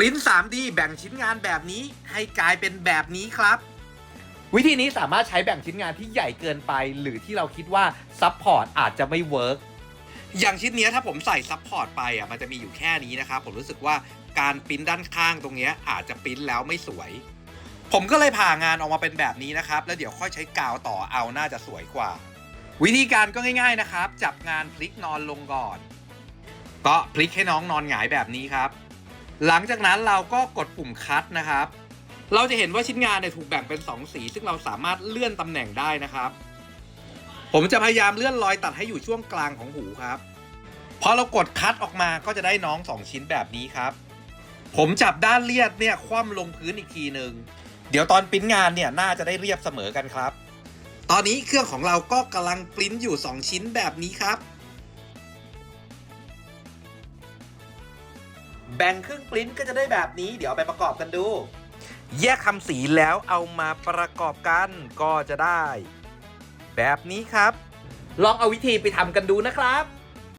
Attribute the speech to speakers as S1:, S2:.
S1: ปริ้น 3D แบ่งชิ้นงานแบบนี้ให้กลายเป็นแบบนี้ครับ วิธีนี้สามารถใช้แบ่งชิ้นงานที่ใหญ่เกินไป หรือที่เราคิดว่าซับพอร์ตอาจจะไม่เวิร์กอย่างชิ้นเนี้ยถ้าผมใส่ซับพอร์ตไปอะมันจะมีอยู่แค่นี้นะครับผมรู้สึกว่าการปริ้นด้านข้างตรงเนี้ยอาจจะปริ้นแล้วไม่สวย ผมก็เลยผ่างานออกมาเป็นแบบนี้นะครับ แล้วเดี๋ยวค่อยใช้กาวต่อเอาน่าจะสวยกว่า วิธีการก็ง่าย ๆนะครับ จับงานพลิกนอนลงก่อน ก็พลิกให้น้องนอนหงายแบบนี้ครับ หลังจากนั้นเราก็กดปุ่มคัดนะครับ เราจะเห็นว่าชิ้นงานเนี่ยถูกแบ่งเป็น 2 สี ซึ่งเราสามารถเลื่อนตำแหน่งได้นะครับ ผมจะพยายามเลื่อนรอยตัดให้อยู่ช่วงกลางของหูครับพอเรากดคัดออกมาก็จะได้น้อง 2 ชิ้นแบบนี้ครับ ผมจับด้านเลียดเนี่ยคว่ำลงพื้นอีกทีหนึ่งเดี๋ยวตอนปริ้นงานเนี่ยน่าจะได้เรียบเสมอกันครับ ตอนนี้เครื่องของเราก็กำลังปริ้นอยู่ 2 ชิ้นแบบนี้ครับ แบ่งครึ่งปริ้นก็จะได้แบบนี้ เดี๋ยวไปประกอบกันดู แยกคำสีแล้วเอามาประกอบกันก็จะได้ แบบนี้ครับ ลองเอาวิธีไปทำกันดูนะครับ